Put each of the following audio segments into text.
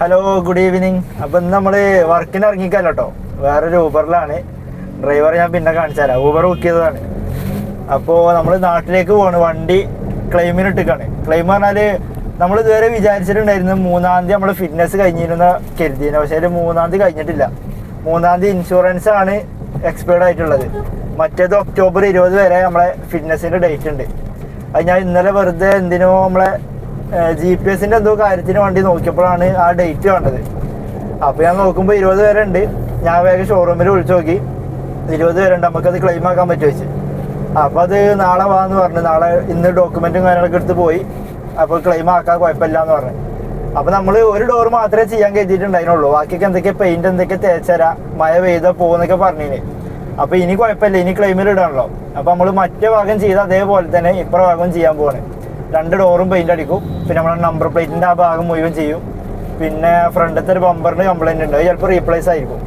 Hello good evening അപ്പൊ ഇന്ന് നമ്മൾ വർക്കിന് ഇറങ്ങിക്കല്ലോ കേട്ടോ വേറൊരു ഊബറിലാണ് ഡ്രൈവർ ഞാൻ പിന്നെ കാണിച്ചു തരാം ഊബർ ബുക്ക് ചെയ്തതാണ്. അപ്പോൾ നമ്മൾ നാട്ടിലേക്ക് പോവാണ്. വണ്ടി ക്ലെയിമിന് ഇട്ടിക്കാണ്. ക്ലെയിം പറഞ്ഞാൽ നമ്മൾ ഇതുവരെ വിചാരിച്ചിട്ടുണ്ടായിരുന്നു മൂന്നാം തീയതി നമ്മൾ ഫിറ്റ്നസ് കഴിഞ്ഞിരുന്ന കരുതിയിരുന്നു പക്ഷേ അതിൽ മൂന്നാം തീയതി കഴിഞ്ഞിട്ടില്ല. മൂന്നാം തീയതി ഇൻഷുറൻസ് ആണ് എക്സ്പയർഡ് ആയിട്ടുള്ളത്. മറ്റേത് ഒക്ടോബർ ഇരുപത് വരെ നമ്മളെ ഫിറ്റ്നസിന്റെ ഡേറ്റ് ഉണ്ട്. അത് ഞാൻ ഇന്നലെ വെറുതെ എന്തിനോ നമ്മളെ ജി പി എസിന്റെ എന്തോ കാര്യത്തിന് വണ്ടി നോക്കിയപ്പോഴാണ് ആ ഡേറ്റ് കണ്ടത്. അപ്പൊ ഞാൻ നോക്കുമ്പോൾ ഇരുപത് വരെ ഉണ്ട് ഞാൻ വേഗം ഷോറൂമിൽ വിളിച്ചു നോക്കി. ഇരുപത് പേരുണ്ട്. നമുക്കത് ക്ലെയിം ആക്കാൻ പറ്റുമോ വെച്ച് അപ്പൊ അത് നാളെ വാന്ന് പറഞ്ഞു. നാളെ ഇന്ന് ഡോക്യുമെന്റും കാര്യങ്ങളൊക്കെ എടുത്ത് പോയി. അപ്പൊ ക്ലെയിം ആക്കാൻ കുഴപ്പമില്ല എന്ന് പറഞ്ഞു. അപ്പൊ നമ്മൾ ഒരു ഡോർ മാത്രമേ ചെയ്യാൻ കരുതിയിട്ടുണ്ടായിരുന്നുള്ളൂ. ബാക്കിയൊക്കെ എന്തൊക്കെ പെയിന്റ് എന്തൊക്കെ തേച്ചരാ മഴ പെയ്ത പോകുന്നൊക്കെ പറഞ്ഞിന്. അപ്പൊ ഇനി കുഴപ്പമില്ല. ഇനി ക്ലെയിമിൽ ഇടാണല്ലോ. അപ്പൊ നമ്മൾ മറ്റേ ഭാഗം ചെയ്ത് അതേപോലെ തന്നെ ഇപ്പുറ ഭാഗം ചെയ്യാൻ പോവാണ്. രണ്ട് ഡോറും പെയിന്റ് അടിക്കും. പിന്നെ നമ്മളെ നമ്പർ പ്ലേറ്റിന്റെ ആ ഭാഗം മുഴുവൻ ചെയ്യും. പിന്നെ ഫ്രണ്ടത്തെ ഒരു ബമ്പറിന് കംപ്ലൈന്റ് ഉണ്ട്. അത് ചിലപ്പോൾ റീപ്ലേസ് ആയിരിക്കും.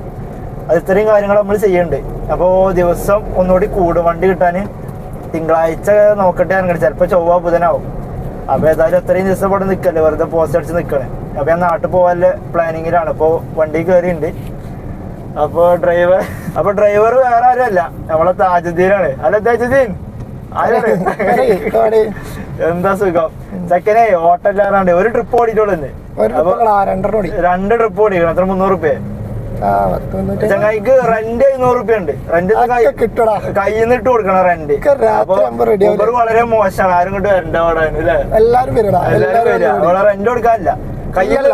അത് ഇത്രയും കാര്യങ്ങൾ നമ്മൾ ചെയ്യുന്നുണ്ട് അപ്പോൾ ദിവസം ഒന്നുകൂടി കൂടും വണ്ടി കിട്ടാൻ തിങ്കളാഴ്ച നോക്കട്ടെ അങ്ങനെ ചിലപ്പോൾ ചൊവ്വ ബുധനാവും. അപ്പോൾ ഏതായാലും അത്രയും ദിവസം ഇവിടെ നിൽക്കല്ലേ വെറുതെ പോസ്റ്റ് അടിച്ച് നിൽക്കണേ അപ്പോൾ ഞാൻ നാട്ടിൽ പോകാനുള്ള പ്ലാനിങ്ങിലാണ് അപ്പോൾ വണ്ടി കയറിയുണ്ട് അപ്പോൾ ഡ്രൈവർ അപ്പോൾ ഡ്രൈവർ വേറെ ആരും അല്ല. നമ്മളെ താജുദ്ദീനാണ്. അല്ല താജുദ്ദീൻ. ആരാണ്? എന്താ സുഖം? ചെക്കനെ ഓട്ടല്ലാണ്ട് ഒരു ട്രിപ്പ് ഓടിയിട്ടുള്ളൂ ഇന്ന്. ഒരു അപ്പൊ ട്രിപ്പ് ആ രണ്ടെണ്ണം ഓടി. രണ്ട് ട്രിപ്പ് ഓടിക്കണം എത്ര മുന്നൂറ് റുപ്യ ചങ്ങായിക്ക് റെന്റ് എഴുന്നൂറ് റുപ്യ ഉണ്ട് റെന്റ്. കയ്യിൽ നിന്ന് ഇട്ട് കൊടുക്കണം റെന്റ് അപ്പൊ? വളരെ മോശമാണ്. ആരും കൊണ്ട് വരണ്ട അവിടെ എല്ലാരും വരിക റെന്റ് കൊടുക്കാനില്ല. കയ്യിൽ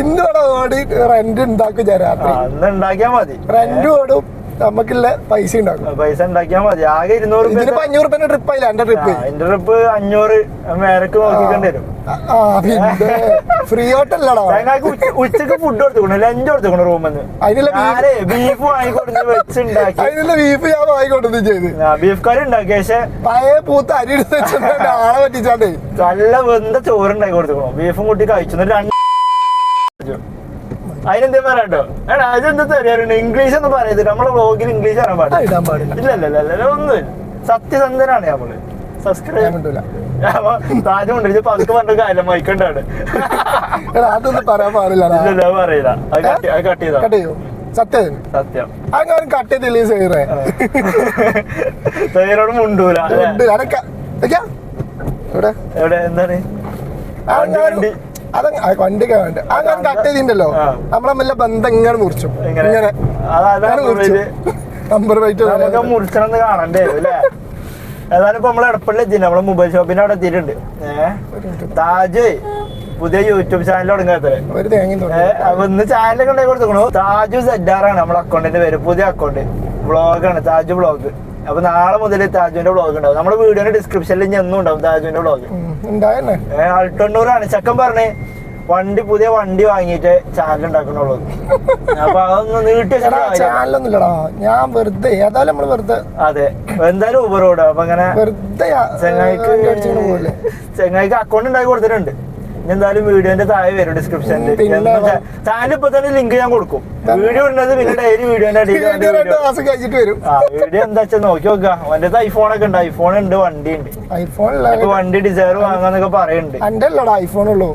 ഇന്ന് ഇവിടെ ഓടി റെന്റ് ഉണ്ടാക്കും രാത്രി. അന്ന് ഉണ്ടാക്കിയാ മതി. റെന്റ് ഓടും. നമുക്കില്ല പൈസ ഉണ്ടാക്കും. പൈസ ഉണ്ടാക്കിയാൽ മതി. ആകെ ഇരുന്നൂറ് ഇതിനിപ്പോ അഞ്ഞൂറ് രൂപ ട്രിപ്പ് ആയില്ല എന്റെ ട്രിപ്പ് എന്റെ ട്രിപ്പ് അഞ്ഞൂറ് മേരക്ക് നോക്കിക്കേണ്ടി വരും. ഫ്രീ ഉച്ചയ്ക്ക് ഫുഡ് കൊടുത്തു ലഞ്ച് കൊടുത്തു റൂമിൽ അതിനുള്ള ബീഫ് വാങ്ങിക്കൊടുത്ത് വെച്ചുണ്ടാക്കി. അതിനുള്ള ബീഫ് ഞാൻ ചെയ്ത്. ബീഫ് കറി ഉണ്ടാക്കി. പക്ഷെ പഴയ പൂത്ത അരി എടുത്ത് ആളെ പറ്റിച്ചാണ്ടേ. നല്ല വെന്ത ചോറുണ്ടാക്കി കൊടുത്തു ബീഫും കൂട്ടി കഴിച്ചു. രണ്ട് അതിനെന്തേ പറയട്ടോ എടാ അതെന്താ തരാറുണ്ട് ഇംഗ്ലീഷ് ഒന്നും പറയരുത്. നമ്മളെ വ്ളോഗിൽ ഇംഗ്ലീഷ് അറിയാൻ അത് പാടില്ല ഇടാൻ പാടില്ല. ഇല്ല ഇല്ല ഇല്ല ഒന്നുമില്ല. സത്യസന്ധനാണ് നമ്മൾ. സബ്സ്ക്രൈബ് മിണ്ടൂല. താജ് കൊണ്ടിരിച്ച് പതുക്കെ പറഞ്ഞ കാര്യം മൈക്കണ്ടാണ്. എടാ അതൊന്നും പറയാൻ ഇല്ല പറയില്ല. കട്ട് ചെയ്താ? സത്യം. സത്യം. അങ്ങനെ കട്ട് റിലീസ് ചെയ്യറേ മുണ്ടൂല എവിടെ? എവിടെ? എന്താണ്? വണ്ടി, വണ്ടി. കണ്ട് അങ്ങനെ കട്ട് നമ്മളെ നല്ല ബന്ധം ഇങ്ങനെ മുറിച്ചു? ഇങ്ങനെ. അതാ- അതാ മുറിച്ചു. നമ്പർ പ്ലേറ്റ് മുറിച്ചണമെന്ന് കാണണ്ടേ അല്ലേ? ഏതായാലും ഇപ്പൊ നമ്മളെ എടപ്പള്ളി എത്തി നമ്മളെ മൊബൈൽ ഷോപ്പിന്റെ അവിടെ എത്തിയിട്ടുണ്ട്. ഏഹ് താജ് പുതിയ യൂട്യൂബ് ചാനൽ തുടങ്ങാത്തത് ഒന്ന് ചാനലൊക്കെ ഉണ്ടാക്കി കൊടുത്തു താജു സെഡാറാണ് നമ്മളെ അക്കൗണ്ടിന്റെ പേര്. പുതിയ അക്കൗണ്ട് ബ്ലോഗാണ് താജു വ്ളോഗ് അപ്പൊ നാളെ മുതൽ താജുവിന്റെ ബ്ലോഗ് ഉണ്ടാവും. നമ്മുടെ വീഡിയോന്റെ ഡിസ്ക്രിപ്ഷനിൽ ഇനി എന്നും ഉണ്ടാവും താജുവിന്റെ ബ്ലോഗ് അൾട്ടണ്ണൂറാണ് ചക്കൻ പറഞ്ഞേ വണ്ടി പുതിയ വണ്ടി വാങ്ങിയിട്ട് ചാനൽ ഉണ്ടാക്കണുള്ളൂ അപ്പൊ അതൊന്ന് നീട്ടി ചാനലൊന്നുമില്ലടാ ഞാൻ വെറുതെ ഏതായാലും നമ്മൾ വെറുതെ. അതെ. എന്തായാലും ഊബർ ഓടും. അപ്പൊ അങ്ങനെ വെറുതെ ചെങ്ങായിക്ക് ചെങ്ങായിക്ക് അക്കൗണ്ട് ഉണ്ടാക്കി കൊടുത്തിട്ടുണ്ട്. എന്തായാലും വീഡിയോന്റെ താഴെ വരും ഡിസ്ക്രിപ്ഷനിൽ ചാനൽ ഇപ്പൊ തന്നെ ലിങ്ക് ഞാൻ കൊടുക്കും. വീഡിയോ ഉണ്ടത് പിന്നെ ഡെയിലി വീഡിയോന്റെ അടിയിൽ വീഡിയോ എന്താ വെച്ചാൽ നോക്കി നോക്ക. അവന്റെ ഐഫോൺ ഒക്കെ ഉണ്ട്. ഐഫോൺ ഉണ്ട് വണ്ടി ഉണ്ട്. ഐഫോൺ വണ്ടി ഡിസൈർ വാങ്ങാന്നൊക്കെ പറയുന്നുണ്ട് ഐഫോൺ ഉള്ളൂ.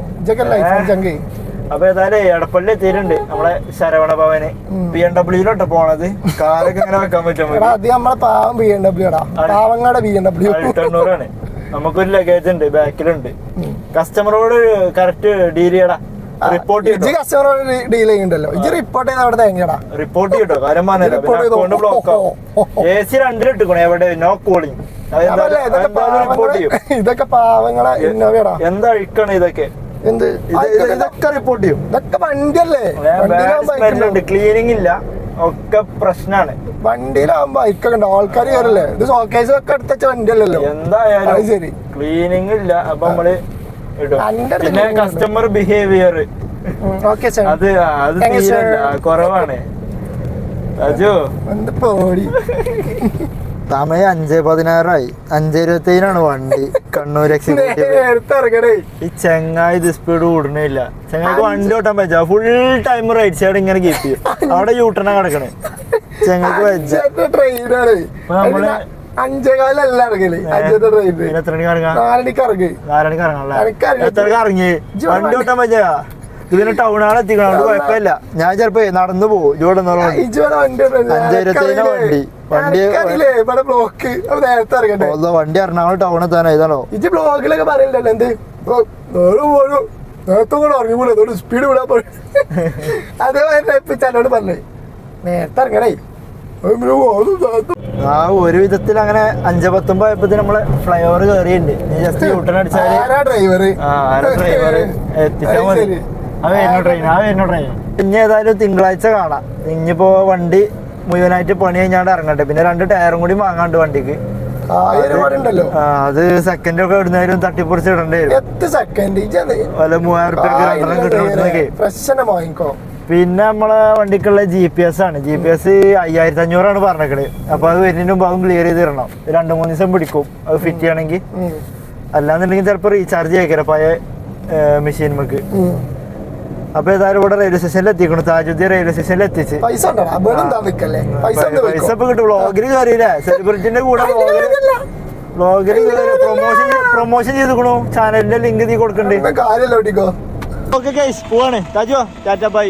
അപ്പൊ ഏതായാലും എടപ്പള്ളി എത്തിയിട്ടുണ്ട്. നമ്മളെ ശരവണ ഭവന് ബി എം ഡബ്ല്യൂലോട്ടോ പോണത്. കാറൊക്കെ ഇങ്ങനെ വെക്കാൻ പറ്റും അത് നമ്മളെ പാവം ബി എം ഡബ്ല്യൂ എടാ പാവങ്ങളുടെ ബി എം ഡബ്ല്യൂ തൊണ്ണൂറാണ് നമുക്കൊരു ലഗേജ് ഉണ്ട്. ബാക്കിലുണ്ട്. കസ്റ്റമറോട് കറക്റ്റ് ഡീൽ ചെയ്യടാ. റിപ്പോർട്ട് കസ്റ്റമറോട് ഡീൽ ചെയ്യണ്ടല്ലോ. ഇജ് റിപ്പോർട്ട് ചെയ്ത അവിടെ തേങ്ങടാ റിപ്പോർട്ട് ചെയ്തോ? കാര്യം ബ്ലോക്ക് എ സി രണ്ടിലിട്ടിക്കണേ എവിടെ? നോ കൂളിംഗ് ഇതൊക്കെ പാവങ്ങളെ ഇന്നോവടാ എന്താ ഇക്കണേ ഇതൊക്കെ? എന്ത്? ഇത് ഇത് ഇതൊക്കെ- റിപ്പോർട്ട് ചെയ്യും. ഇതൊക്കെ വണ്ടിയല്ലേ? ക്ലീനിങ് ഇല്ല. ഒക്കെ പ്രശ്നാണ്. വണ്ടിയിലാവുമ്പോ ഇക്കൊക്കെ ഉണ്ട് ആൾക്കാർ കയറില്ലേ ഇത് ഷോക്കേസ് ഒക്കെ എടുത്ത വണ്ടിയല്ലല്ലോ. എന്തായാലും ശരി. ക്ലീനിങ് ഇല്ല. അപ്പൊ നമ്മൾ പിന്നെ. കസ്റ്റമർ ബിഹേവിയർ അത് അത്. കുറവാണ്. അജു പേടി? സമയം അഞ്ച് പതിനാറായി. അഞ്ച് ഇരുപത്തേഴിനാണ് വണ്ടി. കണ്ണൂർ എക്സിക്യൂട്ടീവ് ഈ ചെങ്ങായി ഇത് സ്പീഡ് കൂടണില്ല ചെങ്ങായിക്ക് വണ്ടി ഓട്ടാൻ പറ്റാ ഫുൾ ടൈം റൈറ്റ് സൈഡ് ഇങ്ങനെ കീപ്പ് ചെയ്യും. അവിടെ യൂട്ടണ കിടക്കണേ. ചെങ്ങായിക്ക് വെച്ച ട്രെയിനാണ് നമ്മൾ അഞ്ചേകാലല്ല ഇറങ്ങൽ. അഞ്ചത്തെ ട്രെയിൻ എത്ര മണിക്ക് ഇറങ്ങാം? നാലണിക്ക് ഇറങ്ങി. നാലണിക്ക് ഇറങ്ങാം എനിക്കറിയാം. എത്ര ഇറങ്ങി. വണ്ടി ഇതിന് ടൗണാണ് എത്തിക്കണം. അതുകൊണ്ട് കുഴപ്പമില്ല. ഞാൻ ചെലപ്പോ നടന്നു പോകും. ഇവിടെ വണ്ടി വണ്ടി. ഇവിടെ ബ്ലോക്ക് നേരത്തെ ഇറങ്ങണ്ടേ വണ്ടി എറണാകുളം ടൗൺ എത്താനോ ഇതാണോ ബ്ലോക്കിലൊക്കെ പറയണ്ടല്ലോ. എന്ത്? നേരത്തെ കൂടെ ഇറങ്ങിക്കൂടെ? അതോട് സ്പീഡ് വിടാൻ പോയി അതേപോലെ പറഞ്ഞേ. നേരത്തെ ഇറങ്ങണേ. ആ ഒരു വിധത്തിൽ അങ്ങനെ അഞ്ചേ പത്തൊമ്പത് ആയപ്പോ നമ്മളെ ഫ്ലൈ ഓവർ കയറിയിട്ടുണ്ട് നീ ജസ്റ്റ് യൂട്ടൺ അടിച്ചാൽ ഡ്രൈവർ ഡ്രൈവർ എത്തിച്ചാൽ മതി. ആ വരുന്ന ട്രെയിൻ ആ വരുന്ന ട്രെയിൻ ഇനി ഏതായാലും തിങ്കളാഴ്ച കാണാം. ഇനിയിപ്പോ വണ്ടി മുഴുവനായിട്ട് പണി കഴിഞ്ഞാണ്ട് ഇറങ്ങട്ടെ. പിന്നെ രണ്ട് ടയറും കൂടി വാങ്ങാണ്ട് വണ്ടിക്ക്. അത് സെക്കൻഡ് ഒക്കെ ഇടുന്നതിലും തട്ടിപ്പൊറിച്ച് ഇടേണ്ടി വരും. മൂവായിരം റുപ്യക്ക് രണ്ടെണ്ണം പിന്നെ നമ്മളെ വണ്ടിക്കുള്ള ജി പി എസ് ആണ്. ജി പി എസ് അയ്യായിരത്തി അഞ്ഞൂറാണ് പറഞ്ഞത് അപ്പൊ അത് വരുന്നതിന് മുമ്പ് അതും ക്ലിയർ ചെയ്ത് തരണം. രണ്ടു മൂന്ന് ദിവസം പിടിക്കും. അത് ഫിറ്റ് ചെയ്യണമെങ്കിൽ. അല്ലാന്നുണ്ടെങ്കിൽ ചിലപ്പോൾ റീചാർജ് ചെയ്യിക്കല പഴയ മെഷീൻ നമുക്ക് അപ്പൊ ഏതായാലും ഇവിടെ റെയിൽവേ സ്റ്റേഷനിൽ എത്തിക്കണം. താജുദ്ദീൻ റെയിൽവേ സ്റ്റേഷനിൽ എത്തിച്ച്. പൈസ പൈസ. ഇപ്പൊ കിട്ടും. കയറിയില്ലേ സെലിബ്രിറ്റിന്റെ കൂടെ വ്ളോഗിൽ പ്രൊമോഷൻ പ്രൊമോഷൻ ചെയ്തുക്കണു. ചാനലിന്റെ ലിങ്ക് നീ കൊടുക്കണ്ടേ. കാര്യമില്ല ഓക്കെ ഗൈസ് പോവാണ്. താജോ ടാറ്റ ബൈ